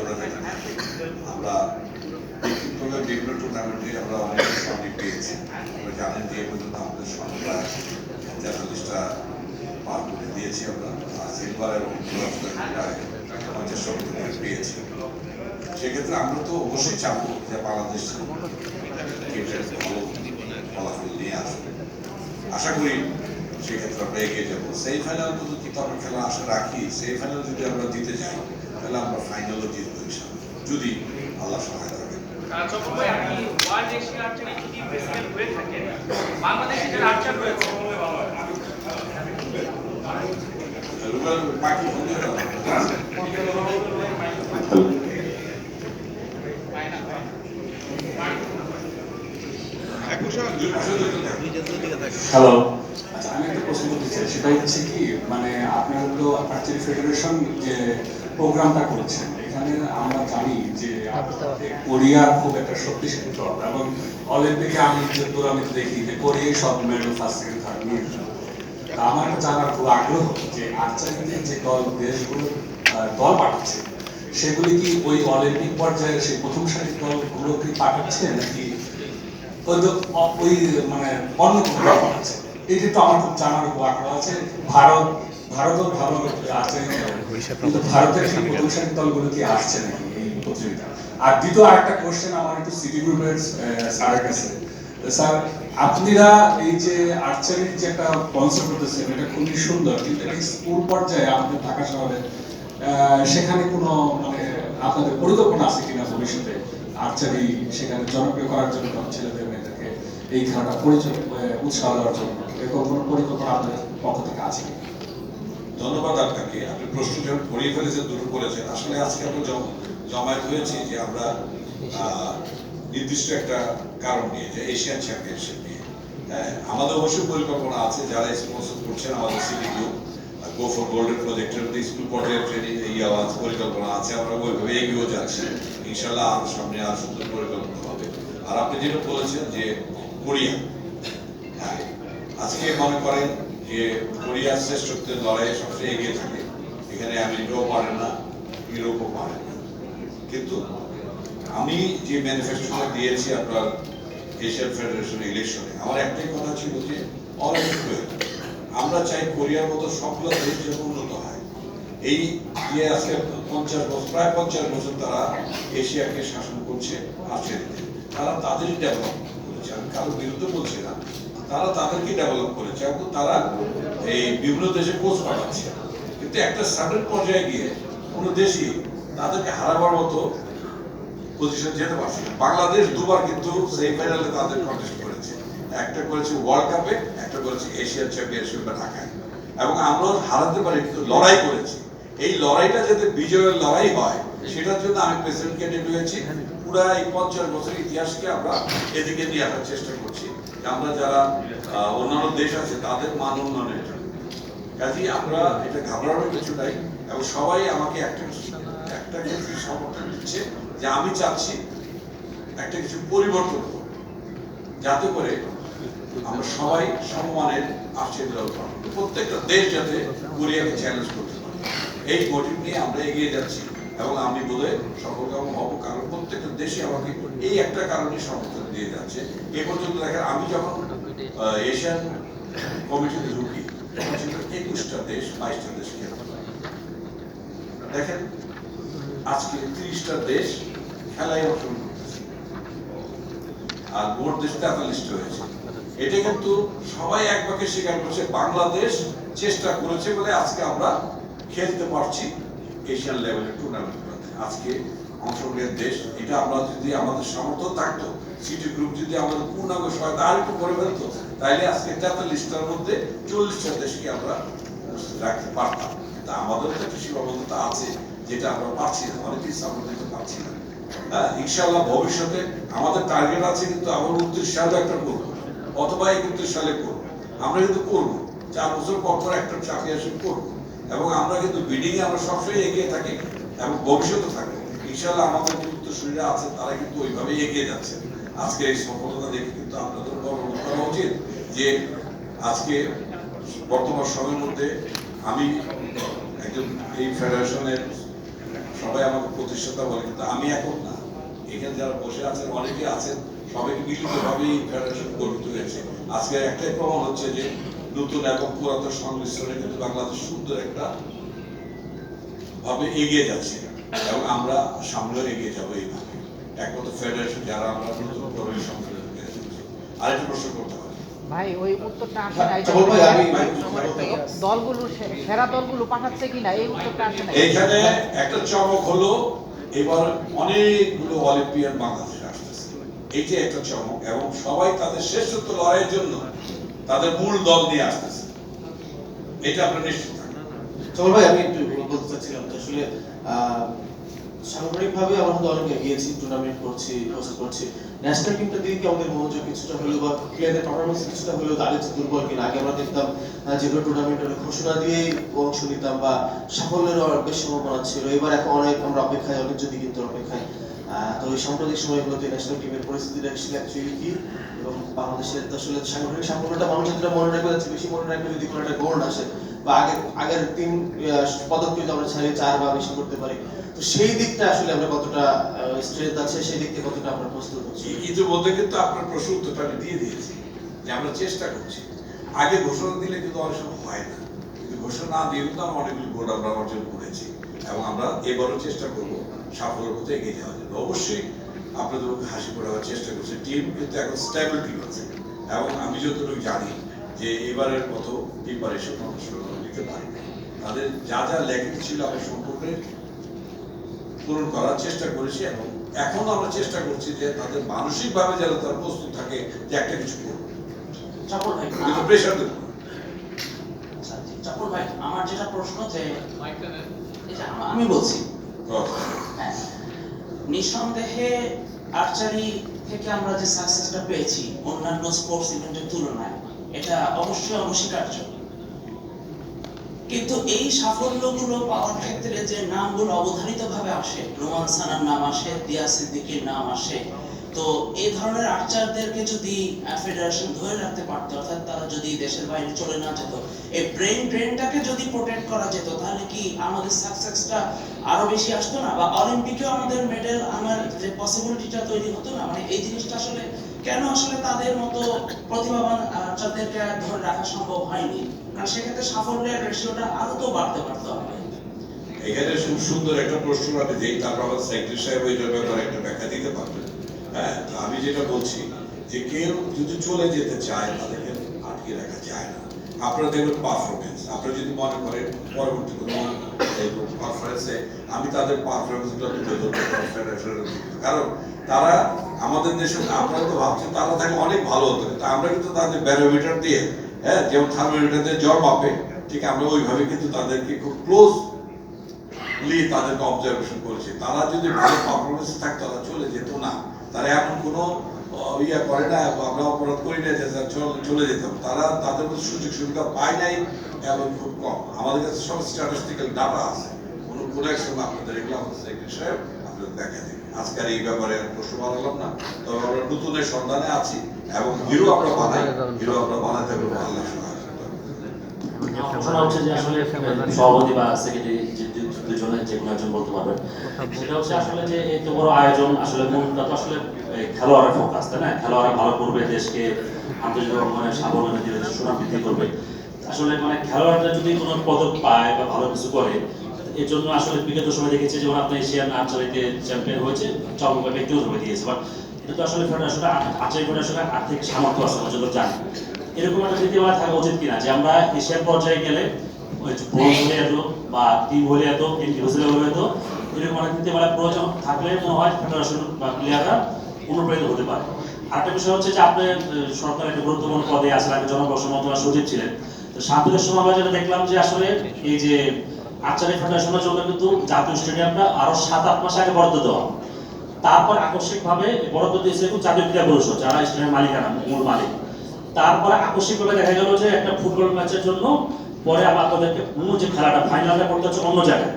ভাই আমরা ব্যক্তিগতভাবে বিভিন্ন টুর্নামেন্টে আমরা অনেক স্বর্ণ পেয়েছি। আমরা জানেন যে পর্যন্ত আমাদের স্বর্ণ তেতাল্লিশটা পার করে দিয়েছি আমরা। সিলভার এবং পঞ্চাশ সত্তর পেয়েছি। সেক্ষেত্রে আমরা তো অবশ্যই চাবো যে বাংলাদেশ ভালো ফলাফল নিয়ে আসবে। আশা করি সেক্ষেত্রে আমরা এগিয়ে যাব। সেই ফাইনাল পর্যন্ত কিন্তু আমরা খেলা আশা রাখি। সেই ফাইনাল যদি আমরা জিতে যাই তাহলে আমরা ফাইনালও জিতবো ইনশাআল্লাহ যদি আল্লাহ সহায়তা করেন চক্র আপনি ওয়ার্ল্ড এশিয়া আর্চারি যদি প্রেসিডেন্ট হয়ে থাকেন বাংলাদেশে যারা আর্চার রয়েছে রুবেল বাকি বন্ধু হ্যালো আচ্ছা আমি একটা প্রশ্ন করতে চাই। সেটা হচ্ছে কি মানে আপনারা তো আর্চারি ফেডারেশন যে প্রোগ্রামটা করছেন। এখানে আমরা জানি যে কোরিয়া খুব একটা শক্তিশালী দল এবং অলিম্পিকে আমি যতদূর আমি দেখি যে কোরিয়াই সব মেডেল ফার্স্ট সেকেন্ড থার্ড নিয়ে আমার জানার খুব আগ্রহ যে আর্চারিতে যে দল, দেশগুলো দল পাঠাচ্ছে, সেগুলি কি ওই অলিম্পিক পর্যায়ে সেই প্রথম সারির দলগুলো কি পাঠাচ্ছে নাকি ওই মানে অন্য কোনো দল পাঠাচ্ছে? এটা তো আমার খুব জানার খুব আগ্রহ আছে। ভারত ভারতও ভালো আছে। কিন্তু ভারতের সেই সারির দলগুলো কি আসছে নাকি এই প্রতিযোগিতা আর দ্বিতীয় আরেকটা কোশ্চেন আমার একটু সিটি গ্রুপের স্যারের কাছে। স্যার আপনারা এই যে আর্চারির যে একটা কনসেপ্ট করতেছেন এটা খুবই সুন্দর কিন্তু এটা স্কুল পর্যায়ে আমাদের ঢাকা শহরে সেখানে কোনো মানে আপনাদের পরিকল্পনা আছে কিনা ভবিষ্যতে? আর্চারি সেখানে জনপ্রিয় করার জন্য ছেলেদের মেয়েদেরকে এই খেলাটা পরিচয় উৎসাহ দেওয়ার জন্য এরকম কোনো পরিকল্পনা আপনাদের পক্ষ থেকে আছে কিনা? ধন্যবাদ আপনাকে। আপনি প্রশ্ন যখন করিয়ে ফেলেছেন দুটো করেছেন। আসলে আজকে আমরা জম- জমায়েত হয়েছি যে আমরা নির্দিষ্ট একটা কারণ নিয়ে যে এশিয়ান চ্যাম্পিয়নশিপ নিয়ে। হ্যাঁ, আমাদের অবশ্যই পরিকল্পনা আছে যারা স্পন্সর করছেন আমাদের city group go for golden প্রজেক্টের মধ্যে স্কুল পর্যায়ে ট্রেনিং এই আওয়াজ পরিকল্পনা আছে। আমরা ওইভাবে এগিয়েও যাচ্ছি। ইনশাল্লাহ আর সামনে আর সুন্দর পরিকল্পনা হবে। আর আপনি যেটা বলেছেন যে কোরিয়া হ্যাঁ, আজকে মনে করেন যে কোরিয়ার শ্রেষ্ঠত্বের লড়াইয়ে সবচেয়ে এগিয়ে থাকে, এখানে আমেরিকাও পারে না, ইউরোপও পারে না। কিন্তু আমি যে ম্যানিফেস্টোটা দিয়েছি আপনার এশিয়ান ফেডারেশন ইলেকশনে আমার একটাই কথা ছিল যে অলিম্পিক আমরা চাই কোরিয়ার মতো সবগুলো দেশ যেন উন্নত হয়। এই যে আজকে পঞ্চাশ বছর, প্রায় পঞ্চাশ বছর তারা এশিয়াকে শাসন করছে আর্চেরিতে তারা তাদেরই ডেভেলপ করেছে। আমি কারোর বিরুদ্ধে বলছি না। তারা তাদেরকে ডেভেলপ করেছে এবং তারা এই বিভিন্ন দেশে কোচ পাঠাচ্ছে। কিন্তু একটা সার্টেন পর্যায়ে গিয়ে কোনো দেশই তাদেরকে হারাবার মতো পজিশন যেতে পারছে বাংলাদেশ দুবার কিন্তু সেমিফাইনালে তাদের কন্টেস্ট করেছে। একটা করেছে ওয়ার্ল্ড কাপে একটা করেছে এশিয়ান চ্যাম্পিয়নশিপে ঢাকায়। এবং আমরা হারাতে পারি, কিন্তু লড়াই করেছি। এই লড়াইটা যাতে বিজয়ের লড়াই হয়, সেটার জন্য আমি প্রেসিডেন্ট ক্যান্ডিডেট হয়েছি। পুরা এই পঞ্চাশ বছরের ইতিহাসকে আমরা এদিকে নিয়ে আসার চেষ্টা করছি। আমরা যারা অন্যান্য দেশ আছে, তাদের মান উন্নয়নের জন্য। কাজেই আমরা এটা ঘাবড়ানোর কিছু নাই এবং সবাই আমাকে একটা কিছু একটা ক্ষেত্রে সমর্থন দিচ্ছে যে আমি চাচ্ছি একটা কিছু পরিবর্তন যাতে করে আমরা সবাই সমমানের আশ্চর্য প্রত্যেকটা দেশ যাতে কোরিয়াকে চ্যালেঞ্জ করতে পারে। এই মোটিভ নিয়ে আমরা এগিয়ে যাচ্ছি। এবং আমি বোধহয় সফলকাম হব, কারণ প্রত্যেকটা দেশে আমাকে এই একটা কারণে সমর্থন দিয়ে যাচ্ছে। এ পর্যন্ত দেখেন, আমি যখন এশিয়ান কমিটিতে ঢুকি একুশটা দেশ, বাইশটা দেশ দেখেন, আজকে তিরিশটা দেশ খেলায় অংশগ্রহণ আর মোট দেশ তেতাল্লিশটা হয়েছে। এটা কিন্তু সবাই এক বাক্যে স্বীকার করছে, বাংলাদেশ চেষ্টা করেছে বলে আজকে আমরা খেলতে পারছি। এশিয়ান লেভেলের টুর্নামেন্ট আজকে অংশগ্রহণের দেশ, এটা আমরা যদি আমাদের সামর্থ্য থাকতো সিটি গ্রুপ যদি আমাদের পূর্ণাঙ্গ সহায়তা আর একটু করে ফেলতো, তাইলে আজকে তেতাল্লিশটার মধ্যে চল্লিশটা দেশকে আমরা রাখতে পারতাম। কিন্তু আমাদের তো একটা সীমাবদ্ধতা আছে, যেটা আমরা পাচ্ছি না, অনেকেই সাপোর্ট দিতে পারছি না। হ্যাঁ ইনশাআল্লাহ ভবিষ্যতে আমাদের টার্গেট আছে কিন্তু আমরা উনত্রিশ সালে একটা করব, অথবা একত্রিশ সালে করব। আমরা কিন্তু করব, চার বছর পর পর একটা চ্যাম্পিয়নশিপ করব। এবং আমরা কিন্তু বিডিং এ আমরা সবসময় এগিয়ে থাকি এবং ভবিষ্যতে থাকব। ইনশাআল্লাহ আমাদের যে উত্তরসূরিরা আছে, তারা কিন্তু ওইভাবে এগিয়ে যাচ্ছে। আজকে এই সফলতা দেখে কিন্তু আপনাদের গর্ব করা উচিত যে আজকে বর্তমান সময়ের মধ্যে আমি একজন এই ফেডারেশনের সবাই আমাকে প্রতিষ্ঠাতা বলে, কিন্তু আমি এখন না। এখানে যারা বসে আছেন অনেকে আছেন সবাই মিলিতভাবে ফেডারেশন গঠিত হয়েছে আজকে একটাই প্রমাণ হচ্ছে যে নতুন এবং পুরাতন সংমিশ্রণে কিন্তু বাংলাদেশ সুন্দর একটা ভাবে এগিয়ে যাচ্ছে। এবং আমরা সামনেও এগিয়ে যাব এইভাবে। একমাত্র ফেডারেশন যারা আমরা নতুন করে আরেকটা প্রশ্ন করতে পারি। ভাই ওই উত্তরটা আসে নাই আচ্ছা, বল ভাই, আমি- দলগুলো সেরা দলগুলো পাঠাচ্ছে কিনা এই উত্তরটা আসে নাই এখানে একটা চমক হলো এবার অনেকগুলো অলিম্পিয়ান বাংলাদেশে আসতেছে। একটা চমক এবং সবাই তাদের শ্রেষ্ঠত্ব লড়াইয়ের জন্য তাদের মূল দল নিয়ে আসতেছে। এটা আপনারা নিশ্চিত। ভাই, আমি একটু বলতে চাচ্ছিলাম যে আসলে সাংগঠনিকভাবে আমরা অনেক এগিয়েছি টুর্নামেন্ট করছি করছি। ন্যাশনাল টিমটা দিকে আমাদের মনোযোগ কিছুটা হলেও বা প্লেয়ারদের পারফরমেন্স কিছুটা হলেও আগে চেয়ে দুর্বল কিনা? আগে আমরা দেখতাম যেগুলো টুর্নামেন্টের ঘোষণা দিয়েই অংশ নিতাম বা সাফল্যের বেশ সম্ভাবনা ছিল। এবার এখন অনেক আমরা অপেক্ষায়, অনেক যদি কিন্তু অপেক্ষায়। তো এই সাম্প্রতিক সময়গুলোতে ন্যাশনাল টিমের পরিস্থিতিটা অ্যাকচুয়ালি কি? এবং বাংলাদেশের আসলে সাংগঠনিক সাফল্যটা মানুষ যেটা মনে রাখবে যাচ্ছে, বেশি মনে রাখবে যদি কোনো একটা গোল্ড আসে, বা আগের আগের তিন পদক যদি আমরা ছাড়িয়ে চার বা বেশি করতে পারি, তো সেই দিকটা আসলে আমরা কতটা স্ট্রেংথ আছে, সেই দিক থেকে কতটা আমরা প্রস্তুত হচ্ছি ইতিমধ্যে কিন্তু আপনার প্রশ্ন উত্তরটা আমি দিয়ে দিয়েছি, যে আমরা চেষ্টা করছি। আগে ঘোষণা দিলে কিন্তু অনেক সময় হয় না। কিন্তু ঘোষণা দিয়ে কিন্তু আমরা অনেকগুলো গোল আমরা অর্জন করেছি এবং আমরা এবারও চেষ্টা করব। সাফল্যের পথে এগিয়ে যাওয়ার জন্য। অবশ্যই আপনাদের মুখে হাসি পড়াবার চেষ্টা করছি। টিম কিন্তু এখন স্টেবল টিম আছে। এবং আমি যতটুকু জানি যে এবারের মতো প্রিপারেশন অংশ নিতে পারবে তাদের যা যা লেখক ছিল আমি সম্পূর্ণ পূরণ করার চেষ্টা করেছি এবং এখন আমরা চেষ্টা করছি যে তাদের মানসিকভাবে যেন তারা প্রস্তুত থাকে যে একটা কিছু করবে কিন্তু প্রেশার দেবো। আচ্ছা, জি, চাপর ভাই আমার যেটা প্রশ্ন যে আম- বলছি। নিঃসন্দেহে আর্চারি থেকে আমরা যে সাকসেসটা পেয়েছি, অন্যান্য স্পোর্টস ইভেন্টের তুলনায়, এটা অবশ্যই অনস্বীকার্য। কিন্তু এই সাফল্যগুলো পাওয়ার ক্ষেত্রে যে নামগুলো অবধারিতভাবে আসে, রোমান সানার নাম আসে দিয়া সিদ্দিকীর নাম আসে তো এই ধরনের আর্চারদেরকে যদি ফেডারেশন ধরে রাখতে পারতো, অর্থাৎ তারা যদি দেশের বাইরে চলে না যেত, এই ব্রেন ড্রেনটাকে যদি প্রোটেক্ট করা যেত, তাহলে কি আমাদের সাকসেসটা আরও বেশি আসতো না? বা অলিম্পিকেও আমাদের মেডেল আনার যে পসিবিলিটিটা তৈরি হতো না? মানে এই জিনিসটা আসলে কেন আসলে তাদের মতো প্রতিভাবান আর্চারদেরকে ধরে রাখা সম্ভব হয়নি? কারণ সেক্ষেত্রে সাফল্যের রেশিওটা আরও তো বাড়তে পারতো এখানে খুব সুন্দর একটা প্রশ্ন দিই তারপর আমার সেক্রেটারি সাহেব ওইটার ব্যাপারে একটা ব্যাখ্যা দিতে পারবেন হ্যাঁ আমি যেটা বলছি যে কেউ যদি চলে যেতে চায়, তাদেরকে আটকে রাখা যায় না। আপনারা দেখবেন পারফরমেন্স আপনারা যদি মনে করেন পরবর্তী কোনো কনফারেন্সে আমি তাদের পারফরমেন্সগুলো তুলে ধরবো কারণ তারা আমাদের দেশে, আপনারা তো ভাবছেন তারা থাকে অনেক ভালো হতো। কিন্তু আমরা কিন্তু তাদের ব্যারোমিটার দিয়ে হ্যাঁ যেমন থার্মোমিটার দিয়ে জ্বর মাপে, ঠিক আমরা ওইভাবে কিন্তু তাদেরকে খুব ক্লোজ লি তাদেরকে অবজারভেশন করেছে। তারা যদি ভালো পারফরমেন্স থাকতো তারা চলে যেত না। তারা এমন কোনো ইয়ে করে না আমরা অপরাধ করি না যে চলে যেতাম তারা তাদের মধ্যে সুযোগ সুবিধা পায় নাই এবং খুব কম। আমাদের কাছে সব স্ট্যাটিস্টিক্যাল ডাটা আছে। কোনো কোনো এক সময় আপনাদের এগুলো আমাদের সেক্রেটারি সাহেব আপনাদের দেখা দেবে। আজকের এই ব্যাপারে প্রশ্ন বাড়ালাম না। তবে আমরা নতুনের সন্ধানে আছি এবং হিরো আমরা বানাই। হিরো আমরা বানাতে পারব আল্লাহ সহায়তা করবে। ঘোষণা হচ্ছে যে আসলে সভাপতি বা সেক্রেটারি দুজনের যে কোনো একজন বলতে পারবেন। সেটা হচ্ছে আসলে যে এত বড় আয়োজন, আসলে মূলটা তো আসলে খেলোয়াড়ের ফোকাস তাই না? খেলোয়াড়রা ভালো করবে, দেশকে আন্তর্জাতিক অঙ্গনে স্বাবলম্বী দিবে সুনাম বৃদ্ধি করবে। আসলে মানে খেলোয়াড়রা যদি কোনো পদক পায় বা ভালো কিছু করে, এর জন্য আসলে বিগত সময় দেখেছি যেমন আপনার এশিয়ান আঞ্চলিকে চ্যাম্পিয়ন হয়েছে চমক ব্যক্তিগত হয়ে দিয়েছে। বাট এটা তো আসলে ফেডারেশনে আঞ্চলিক ফেডারেশনে আর্থিক সামর্থ্য আছে আমরা যত জানি। এরকম একটা নীতিমালা থাকা উচিত কিনা? যে আমরা এশিয়ান পর্যায়ে গেলে, ওই ব্রোঞ্জ এত বা টিম হলে এত ইন্ডিভিজুয়াল হলে এত, এরকম একটা নীতিমালা প্রয়োজন থাকলে মনে হয় ফেডারেশন বা প্লেয়াররা অনুপ্রাণিত হতে পারে। আরেকটা বিষয় হচ্ছে যে আপনি সরকার একটা গুরুত্বপূর্ণ পদে আছেন, আগে জনবর্ষ মন্ত্রণালয় সচিব ছিলেন। তো সাম্প্রতিক সময় আমরা যেটা দেখলাম যে আসলে এই যে আর্চারি ফেডারেশনের জন্য কিন্তু জাতীয় স্টেডিয়ামটা আরও সাত, আট মাস আগে বরাদ্দ দেওয়া। তারপর আকস্মিকভাবে বরাদ্দ দিয়েছে কিন্তু জাতীয় ক্রীড়া পরিষদ, যারা স্টেডিয়ামের মালিকানা, মূল মালিক। তারপরে আকস্মিকভাবে দেখা গেল যে একটা ফুটবল ম্যাচের জন্য পরে আবার আপনাদেরকে মূল যে খেলাটা ফাইনালটা করতে হচ্ছে অন্য জায়গায়।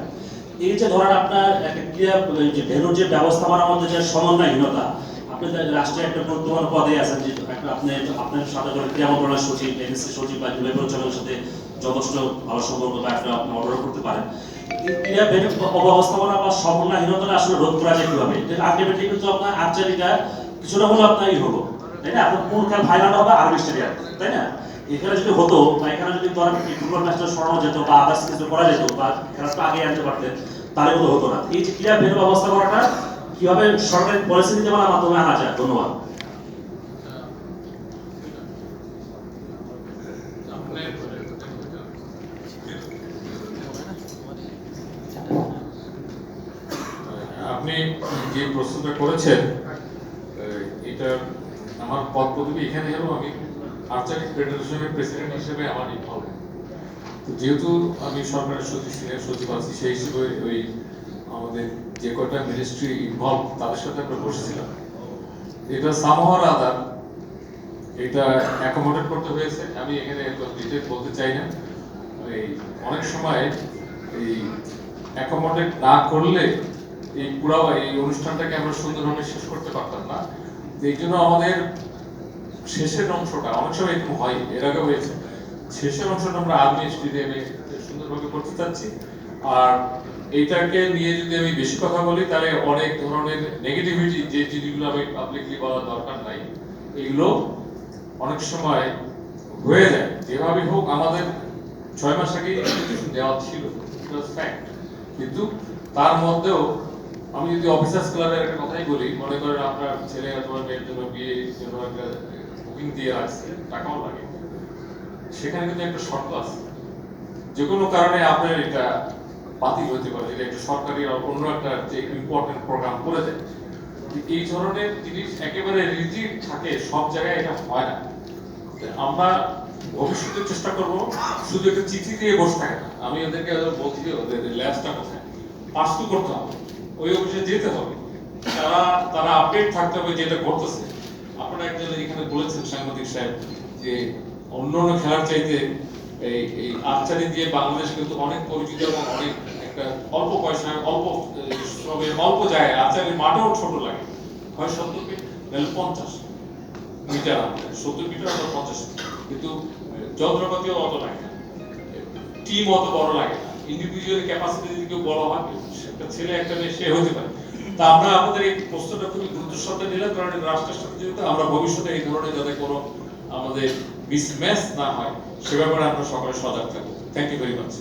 এই যে ধরেন আপনার একটা ক্রীড়া এই যে ভেনুর যে ব্যবস্থাপনার মধ্যে যে সমন্বয়হীনতা, আপনি যে একটা গুরুত্বপূর্ণ পদে আছেন যে একটা আপনি আপনার সাথে করে ক্রীড়া মন্ত্রণালয় সচিব এনএসসি সচিব বা যুব পরিচালকের সাথে যথেষ্ট ভালো সম্পর্ক বা একটা আপনি অর্ডার করতে পারেন। ভেন্যু অব্যবস্থাপনা বা সমন্বয়হীনতা আসলে রোধ করা যায় কীভাবে? আলটিমেটলি কিন্তু আপনার আর্চারিটা কিছুটা হলো আপনার ই হলো, তাই না? আপনার কোন খেলা ফাইনাল হবে আর্মি স্টেডিয়াম তাই না? এখানে যদি হতো বা এখানে যদি ফুটবল ম্যাচটা সরানো যেত বা আদার্স কিছু করা যেত বা খেলাটা আগে আনতে পারতেন, তাহলে কিন্তু হতো না। এই যে ক্রীড়া ভেন্যু ব্যবস্থা করাটা, কীভাবে সরকারের পলিসি নীতি মাধ্যমে আনা যায়? ধন্যবাদ। আপনি যে প্রশ্নটা করেছেন এটা আমার পদ পদবি এখানে হলো আমি আর্চারি ফেডারেশনের প্রেসিডেন্ট হিসেবে আমার ইনভলভ তো যেহেতু আমি সরকারের সচিব সচিব আছি, সেই হিসেবে ওই আমাদের যে কটা মিনিস্ট্রি ইনভলভ তাদের সাথে আমরা বসেছিলাম। এটা সামহার আদার, এটা অ্যাকোমোডেট করতে হয়েছে। আমি এখানে ডিটেল বলতে চাই না। এই অনেক সময় এই অ্যাকোমোডেট না করলে এই পুরো এই অনুষ্ঠানটাকে আমরা সুন্দরভাবে শেষ করতে পারতাম না। এই জন্য আমাদের শেষের অংশটা, অনেক সময় এরকম হয়, এর আগে হয়েছে। শেষের অংশটা আমরা আর্মি স্টেডিয়ামে সুন্দরভাবে করতে চাচ্ছি। আর এইটাকে নিয়ে যদি আমি বেশি কথা বলি, তাহলে অনেক ধরনের নেগেটিভিটি যে জিনিসগুলো আমি পাবলিকলি বলার দরকার নাই, এগুলো অনেক সময় হয়ে যায়। যেভাবে হোক, আমাদের ছয় মাস আগে দেওয়া ছিল। কিন্তু তার মধ্যেও আমি যদি অফিসার্স ক্লাবের একটা কথাই বলি, মনে করেন আপনার ছেলে অথবা মেয়ের জন্য বিয়ে জন্য একটা বুকিং দিয়ে রাখছে টাকাও লাগে। সেখানে কিন্তু একটা শর্ত আছে। যে কোনো কারণে আপনার এটা বাতিল হতে পারে, যেটা একটা সরকারি অন্য একটা যে ইম্পর্টেন্ট প্রোগ্রাম করে দেয় এই ধরনের জিনিস একেবারে রিজিড থাকে, সব জায়গায় এটা হয় না। আমরা ভবিষ্যতে চেষ্টা করব, শুধু একটা চিঠি দিয়ে বসে থাকে না। আমি ওদেরকে বলছি ওদের ল্যাবটা কোথায়? পাস তো করতে হবে। ওই অফিসে যেতে হবে। তারা তারা আপডেট থাকতে হবে যেটা ঘটতেছে। আপনারা একজন এখানে বলেছেন সাংবাদিক সাহেব যে অন্য অন্য খেলার চাইতে এই এই আর্চারি দিয়ে বাংলাদেশ কিন্তু অনেক পরিচিত এবং অনেক একটা অল্প পয়সায় অল্প শ্রমে অল্প জায়গায় আর্চারির মাঠেও ছোট লাগে। হয় সত্তর ফিট? পঞ্চাশ মিটার আমাদের সত্তর মিটার অথবা পঞ্চাশ কিন্তু যন্ত্রপাতিও অত লাগে না। টিম অত বড় লাগে না। ইন্ডিভিজুয়াল ক্যাপাসিটি যদি কেউ বড় হয়, একটা ছেলে, একটা মেয়ে, সে হতে পারে। তা আমরা আমাদের এই প্রশ্নটা খুবই গুরুত্বের সাথে নিলাম কারণ রাষ্ট্রের সাথে যেহেতু আমরা ভবিষ্যতে এই ধরনের যাতে কোনো আমাদের মিসম্যাচ না হয় সে ব্যাপারে আমরা সকলে সজাগ থাকব। থ্যাংক ইউ ভেরি মাচ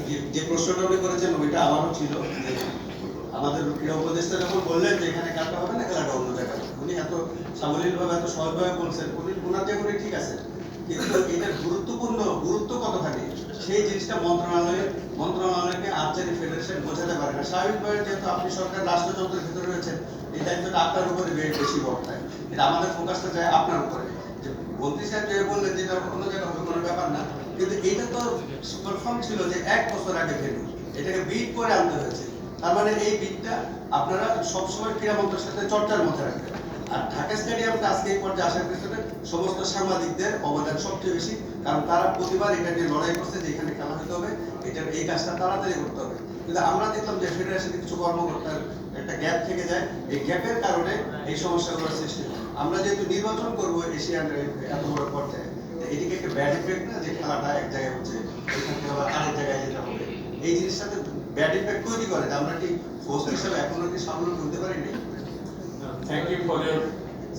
যে- যে প্রশ্নটা উনি করেছেন ওইটা আমারও ছিল আমাদের ক্রীড়া উপদেষ্টা যখন বললেন যে এখানে খেলাটা হবে না খেলাটা অন্য জায়গায় উনি এত সাবলীলভাবে এত সহজভাবে বলছেন উনি ওনার যে উনি ঠিক আছে কিন্তু এটার গুরুত্বপূর্ণ, গুরুত্ব কতখানি সেই জিনিসটা মন্ত্রণালয়ে, মন্ত্রণালয়কে আর্চারি ফেডারেশন বোঝাতে পারে না। স্বাভাবিকভাবে যেহেতু আপনি সরকার, রাষ্ট্রযন্ত্রের ভিতরে রয়েছেন, এই দায়িত্বটা আপনার উপরে বেশি বর্তায়। এটা আমাদের ফোকাসটা যায় আপনার উপরে। যে মন্ত্রী সাহেব যে বললেন যে এটা অন্য জায়গায় হবে, কোনো ব্যাপার না। কিন্তু এটা তো কনফার্ম ছিল যে এক বছর আগে ভেন্যু এটাকে বিট করে আনতে হয়েছে। তার মানে এই বিটটা আপনারা সবসময় ক্রীড়া মন্ত্রের সাথে চর্চার মধ্যে রাখবেন। আর ঢাকা স্টেডিয়ামটা আজকে এই পর্যায়ে আসার পিছনে সমস্ত সাংবাদিকদের অবদান সবচেয়ে বেশি, কারণ তারা প্রতিবার এটা নিয়ে লড়াই করছে যে এখানে খেলা হতে হবে, এটা, এই কাজটা তাড়াতাড়ি করতে হবে। কিন্তু আমরা দেখলাম যে ফেডারেশনে কিছু কর্মকর্তার একটা গ্যাপ থেকে যায়, এই গ্যাপের কারণে এই সমস্যাগুলোর সৃষ্টি হয়। আমরা যেহেতু নির্বাচন করব এশিয়ান এত বড় পর্যায়ে এটিকে একটা ব্যাড ইফেক্ট না, যে খেলাটা এক জায়গায় হচ্ছে, ওইখান থেকে আবার আরেক জায়গায় যেতে হবে। এই জিনিসটাতে ব্যাড ইফেক্ট তৈরি করে আমরা কি হোস্ট হিসেবে এখনও কি সামনে তুলতে পারি নাই thank you for your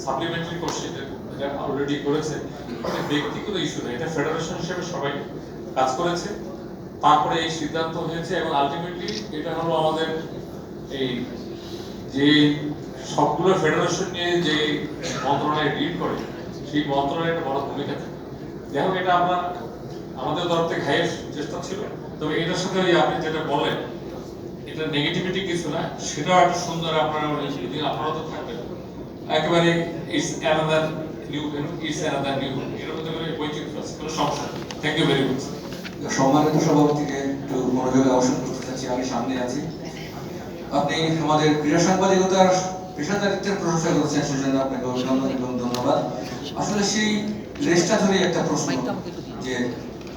supplementary question এটা অলরেডি করেছে। এটা ব্যক্তিগত ইস্যু না, এটা ফেডারেশন হিসেবে সবাই কাজ করেছে। তারপরে এই সিদ্ধান্ত হয়েছে এবং আলটিমেটলি এটা হলো আমাদের এই যে সবগুলো ফেডারেশন নিয়ে যে মন্ত্রণালয় ডিল করে, সেই মন্ত্রণালয়ের একটা বড় ভূমিকা থাকে। যাই এটা আমরা, আমাদের তরফ থেকে হাইয়ের চেষ্টা ছিল। তবে এটার সাথে আপনি যেটা বলেন এটা নেগেটিভিটি কিছু না, সেটাও একটা সুন্দর আপনারা আপনারা তো থাকবেন। একেবারে ইটস অ্যানাদার অ্যানাদার নিউ সম্মানিত সভাপতিকে একটু মনোযোগে অবসান করতে চাচ্ছি, আমি সামনে আছি। আপনি আমাদের ক্রীড়া সাংবাদিকতার পেশাদারিত্বের প্রশংসা করেছেন সেজন্য আপনাকে অভিনন্দন এবং ধন্যবাদ। আসলে সেই রেসটা ধরে একটা প্রশ্ন, যে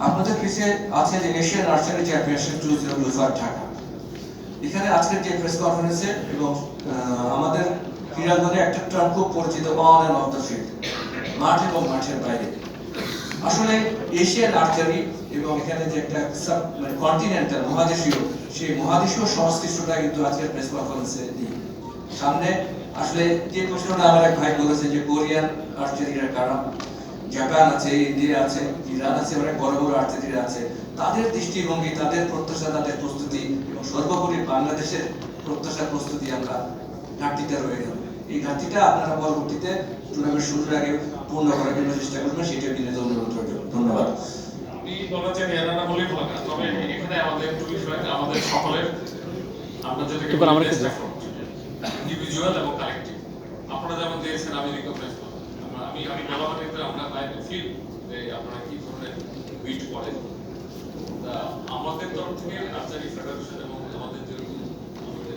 আপনাদের পিছিয়ে আছে যে Asian archery championship two zero five Dhaka. এখানে আজকের যে প্রেস কনফারেন্সে এবং আমাদের ক্রীড়াঙ্গনে একটা টার্ম খুব পরিচিত on and off the field মাঠ এবং মাঠের বাইরে। আসলে এশিয়ান আর্চারি এবং এখানে যে একটা সাব মানে কন্টিনেন্টাল মহাদেশীয়, সেই মহাদেশীয় সংশ্লিষ্টতা কিন্তু আজকের প্রেস কনফারেন্সে নেই। সামনে আসলে যে প্রশ্নটা আমার এক ভাই বলেছে যে কোরিয়ান আর্চারিরা কারা? জাপান আছে, ইন্ডিয়া আছে, ইরান আছে, অনেক বড় বড় আর্চারিরা আছে। তাদের দৃষ্টিভঙ্গি, তাদের প্রত্যাশা, তাদের প্রস্তুতি এবং সর্বোপরি বাংলাদেশের প্রত্যাশা প্রস্তুতি আমরা ঘাটতিটা রয়ে গেল এই ঘাটতিটা আপনারা পরবর্তীতে টুর্নামেন্ট শুরুর আগে পূর্ণ করার জন্য চেষ্টা করবেন সেটা বিনোদন অনুরোধ রইল ধন্যবাদ। আপনি বলেছেন এরা না বলেই ভালো তবে এখানে আমাদের একটু বিষয় আমাদের সকলের আমরা যেটাকে ইন্ডিভিজুয়াল এবং কালেকটিভ আপনারা যেমন দিয়েছেন আমি রিকগনাইজ আমরা- আমি আমি বলা মানে তো আমরা আই ফিল যে আপনারা কি ধরনের উইট করেন। তা আমাদের তরফ থেকে আর্চারি ফেডারেশন এবং আমাদের যে আমাদের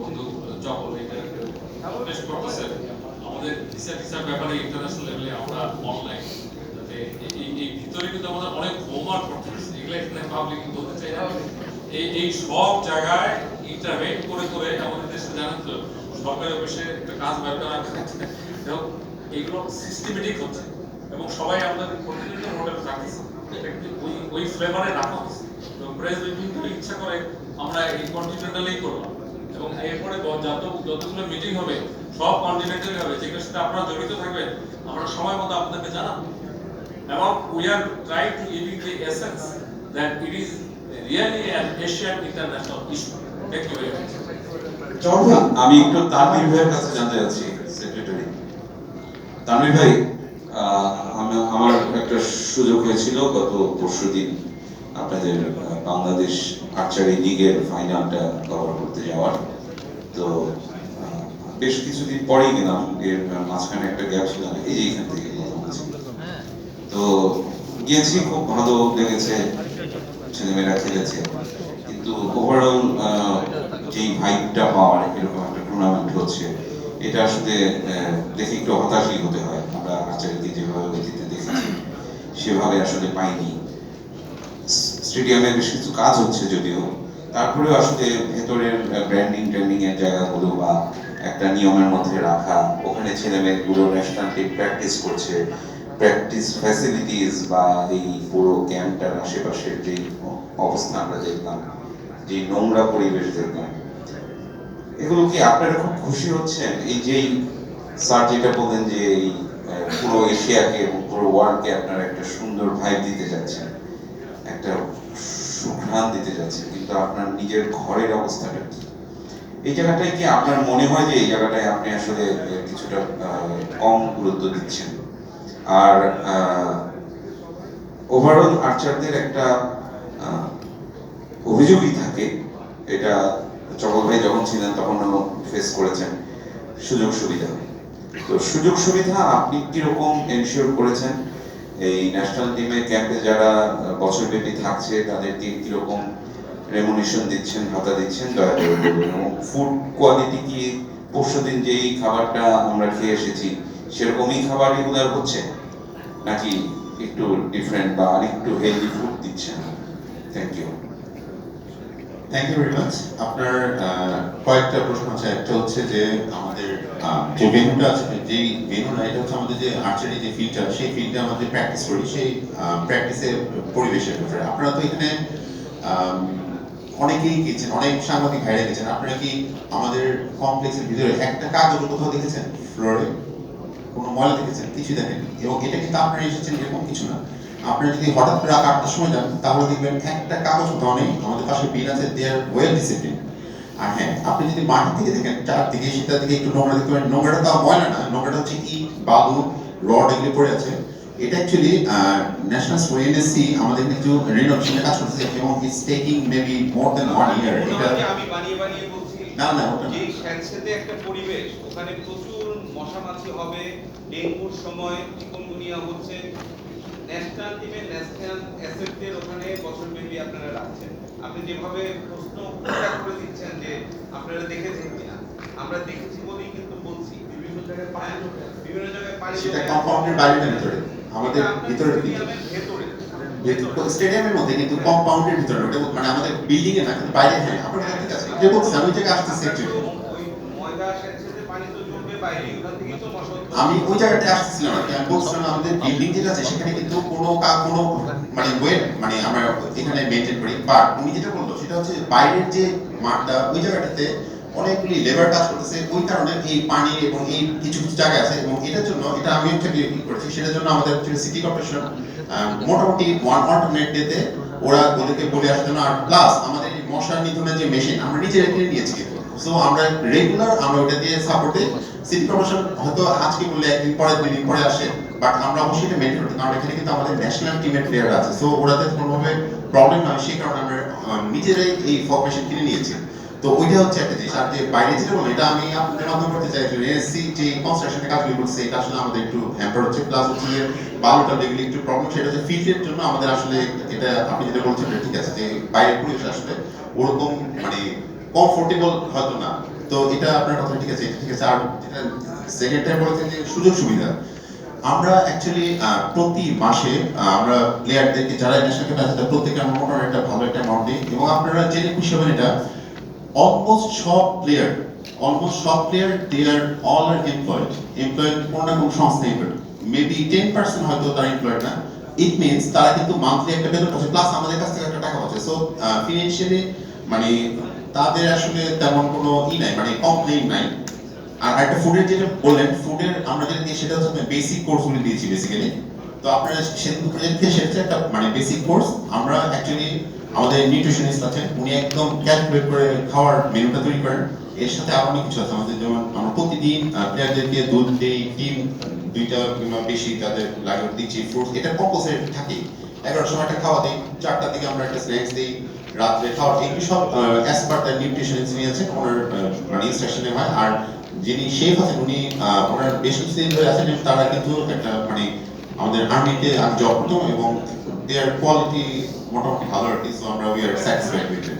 বন্ধু জগল এটা বেশ করতেছে। আমাদের ভিসা টিসার ব্যাপারে ইন্টারন্যাশনাল লেভেলে আমরা অনলাইন যাতে এই- ভিতরে কিন্তু আমাদের অনেক হোমওয়ার্ক করতে হচ্ছে। এগুলো এখানে পাবলিক বলতে চাই না। এই এই সব জায়গায় ইন্টারভেন করে করে আমাদের দেশে জানেন তো, সরকারি অফিসে একটা কাজ বের করা। এগুলো সিস্টেমেটিক হচ্ছে। এবং সবাই আমাদের থাকতেছে এটা কিন্তু ওই ওই ফ্লেভারে রাখা হচ্ছে। এবং প্রেস বিভিন্ন ইচ্ছা করে আমরা এই কন্টিনেন্টালেই করলাম। এবং এরপরে যত, যতগুলো মিটিং হবে সব কন্টিনেন্টালি হবে যেগুলোর সাথে আপনারা জড়িত থাকবেন, আমরা সময় মতো আপনাদেরকে জানাব এবং we are trying to giving the essence that it is really an Asian international issue. Thank you very much. আমি একটু তানভীর ভাইয়ের কাছে জানতে চাচ্ছি সেক্রেটারি তানভীর ভাই আমার একটা সুযোগ হয়েছিল গত পরশু দিন আপনাদের বাংলাদেশ আর্চারি লিগের ফাইনালটা কভার করতে যাওয়ার তো বেশ কিছুদিন পরেই গেলাম এর মাঝখানে একটা গ্যাপ ছিল এই যে এখান থেকে তো গিয়েছি, খুব ভালো লেগেছে, ছেলেমেয়েরা খেলেছে। কিন্তু ওভারঅল যেই ভাইবটা পাওয়ার এরকম একটা টুর্নামেন্ট হচ্ছে, এটা আসলে দেখে একটু হতাশই হতে হয়। আমরা আচার্যকে যেভাবে অতীতে দেখেছি, সেভাবে আসলে পাইনি। স্টেডিয়ামে বেশ কিছু কাজ হচ্ছে যদিও, তারপরেও আসলে ভেতরের ব্র্যান্ডিং ট্রেন্ডিং এর জায়গাগুলো বা একটা নিয়মের মধ্যে রাখা। ওখানে ছেলে মেয়েগুলো ন্যাশনাল প্র্যাকটিস করছে। প্র্যাকটিস ফ্যাসিলিটিস বা এই পুরো ক্যাম্পটার আশেপাশের যে অবস্থা আমরা দেখলাম, যে নোংরা পরিবেশ দেখলাম, এগুলো কি আপনারা খুব খুশি হচ্ছেন? এই যে স্যার যেটা বললেন যে এই পুরো এশিয়াকে এবং পুরো ওয়ার্ল্ডকে আপনারা একটা সুন্দর ভাইব দিতে যাচ্ছেন, একটা সুঘ্রাণ দিতে যাচ্ছেন, কিন্তু আপনার নিজের ঘরের অবস্থাটা কি? এই জায়গাটায় কি আপনার মনে হয় যে এই জায়গাটায় আপনি আসলে কিছুটা কম গুরুত্ব দিচ্ছেন? আর ওভারঅল আর্চারদের একটা অভিযোগই থাকে। এটা চকল ভাই যখন ছিলেন তখনও ফেস করেছেন। সুযোগ সুবিধা। তো সুযোগ সুবিধা আপনি কীরকম এনশিওর করেছেন? এই ন্যাশনাল টিমে ক্যাম্পে যারা বছরব্যাপী থাকছে তাদেরকে কীরকম রেমুনেশন দিচ্ছেন, ভাতা দিচ্ছেন, দয়া করে বলুন। এবং ফুড কোয়ালিটি কি? পরশুদিন যেই খাবারটা আমরা খেয়ে এসেছি, সেরকমই খাবার রেগুলার হচ্ছে? নাকি একটু ডিফারেন্ট বা আরেকটু হেলদি ফুড দিচ্ছেন? Thank you thank you very much আপনার কয়েকটা প্রশ্ন আছে। একটা হচ্ছে যে আমাদের যে ভেন্যুটা আছে যেই ভেন্যুটা এটা হচ্ছে আমাদের যে আর্চারি যে ফিল্ডটা সেই ফিল্ডে আমাদের প্র্যাকটিস করি। সেই প্র্যাকটিসের পরিবেশের ব্যাপারে আপনারা তো এখানে অনেকেই গেছেন, অনেক সাংবাদিক ভাইরা গেছেন। আপনারা কি আমাদের কমপ্লেক্সের ভিতরে একটা কাগজ কোথাও দেখেছেন? ফ্লোরে? কোনো ময়লা দেখেছেন? কিছু দেখেন এবং এটা কিন্তু আপনারা এসেছেন এরকম কিছু না। আপনারা যদি হঠাৎ করে রাত আটটার সময় যান, তাহলে দেখবেন একটা কাগজ কোথাও নেই। আমাদের পাশে বিল আছে দেয়ার ওয়েল ডিসিপ্লিন আর হ্যাঁ আপনি যদি মাঠের দিকে দেখেন, চারদিকে, সেটার দিকে একটু নোংরা দেখতে পারেন। নোংরাটা তাও ময়লা না, নোংরাটা হচ্ছে কি বালু, রড এগুলো পড়ে আছে। এটা অ্যাকচুয়ালি ন্যাশনাল এনএসসি আমাদের কিছু রিনোভেশনের কাজ করতেছে এবং it's taking maybe more than one year এটা আমি বানিয়ে বানিয়ে বলছি। না না ওটা যে একটা পরিবেশ ওখানে প্রচুর মশা মাছি হবে ডেঙ্গুর সময় চিকনগুনিয়া হচ্ছে। ন্যাশনাল টিমে ন্যাশনাল অ্যাসেটদের ওখানে বছরব্যাপী আপনারা রাখছেন। আপনি যেভাবে প্রশ্ন উত্তর করে দিচ্ছেন যে আপনারা দেখেছেন কিনা আমরা দেখেছি বলেই কিন্তু বলছি। বিভিন্ন জায়গায় পানি বিভিন্ন জায়গায় পানি সেটা কম্পাউন্ডের বাইরে ভিতরে আমাদের ভিতরে স্টেডিয়ামের মধ্যে কিন্তু কম্পাউন্ডের ভিতরে ওটা মানে আমাদের বিল্ডিং এ না কিন্তু বাইরে হ্যাঁ আপনার ঠিক আছে? যে আমি আমি ওই আমি বলছিলাম আমাদের বিল্ডিং যেটা আছে, সেখানে কিন্তু কোনো কা, কোনো মানে ওয়েট মানে আমরা এখানে মেনটেন করি বাট উনি যেটা বলল, সেটা হচ্ছে বাইরের যে মাঠটা, ওই জায়গাটাতে অনেকগুলি লেবার কাজ করতেছে। ওই কারণে এই পানি এবং এই কিছু কিছু জায়গা আছে এবং এটার জন্য এটা আমি হচ্ছে কি করেছি, সেটার জন্য আমাদের সিটি কর্পোরেশন মোটামুটি ওয়ান অল্টারনেট ডেতে ওরা ওদেরকে বলে আসার জন্য আর প্লাস আমাদের এই মশা নিধনের যে মেশিন আমরা নিজেরা কিনে নিয়েছি। সো আমরা রেগুলার আমরা ওটা দিয়ে সাপোর্টে সিটি কর্পোরেশন হয়তো আজকে বললে একদিন পরে, দুই দিন পরে আসে বাট আমরা অবশ্যই এটা মেনটেন করি কারণ এখানে কিন্তু আমাদের ন্যাশনাল টিমের প্লেয়ার আছে। সো ওরাতে কোনোভাবে প্রবলেম নয় সেই কারণে আমরা নিজেরাই এই ফরমেশন কিনে নিয়েছি। তো ওইটা হচ্ছে একটা জিনিস। আর যে বাইরে এটা আমি আপনাদের মাধ্যমে করতে চাই যে কনস্ট্রাকশনের কাজগুলো করছে, এটা আসলে আমাদের একটু হ্যাম্পার হচ্ছে। প্লাস হচ্ছে যে দেখলে একটু প্রবলেম সেটা হচ্ছে ফিল্ডের জন্য আমাদের আসলে এটা আপনি যেটা বলছেন ঠিক আছে যে বাইরের পরিবেশ আসলে ওরকম মানে কমফোর্টেবল হয়তো না। তো এটা আপনার কথা ঠিক আছে ঠিক আছে। আর যেটা সেকেন্ড টাইম বলেছেন যে সুযোগ সুবিধা। আমরা অ্যাকচুয়ালি প্রতি মাসে আমরা প্লেয়ারদেরকে যারা ন্যাশনাল ক্যাম্পে আছে প্রত্যেকে আমরা মোটামুটি একটা ভালো একটা অ্যামাউন্ট দিই। এবং আপনারা জেনে খুশি হবেন এটা অলমোস্ট সব প্লেয়ার অলমোস্ট সব player they are all are employed employed কোনো না কোনো সংস্থা এমপ্লয়েড মেবি টেন পার্সেন্ট হয়তো তারা এমপ্লয়েড না। ইট মিনস তারা কিন্তু মান্থলি একটা বেতন পাচ্ছে প্লাস আমাদের কাছ থেকে একটা টাকা পাচ্ছে। সো ফিনান্সিয়ালি মানে তাদের আসলে তেমন কোনো ই নাই মানে কমপ্লেইন নাই। আর একটা ফুডের যেটা বললেন ফুডের আমরা যেটা দিই, সেটা হচ্ছে বেসিক কোর্সগুলো দিয়েছি বেসিক্যালি তো আপনারা প্রজেক্টে সেটা একটা মানে বেসিক কোর্স আমরা অ্যাকচুয়ালি আমাদের নিউট্রিশনিস্ট আছেন, উনি একদম ক্যালকুলেট করে খাওয়ার মেনুটা তৈরি করেন। এর সাথে আরও অনেক কিছু আছে। আমাদের যেমন আমরা প্রতিদিন প্লেয়ারদেরকে দুধ দিই, ডিম, দুইটা কিংবা বেশি তাদের লাগে দিচ্ছি ফ্রুটস এটা কম্পোসাইড থাকে। এগারোটার সময় একটা খাওয়া দিই, চারটার দিকে আমরা একটা স্ন্যাক্স দিই, রাত্রে খাওয়া এগুলি সব অ্যাজ পার দ্য নিউট্রিশনিস্ট যিনি আছেন, ওনার ইনস্ট্রাকশনে হয়। আর যিনি শেফ আছেন, উনি ওনার বেশ কিছুদিন ধরে আছেন তারা কিন্তু একটা মানে আমাদের আর্মিতে আমি জব করতাম এবং their quality what of other is now we are satisfied with it.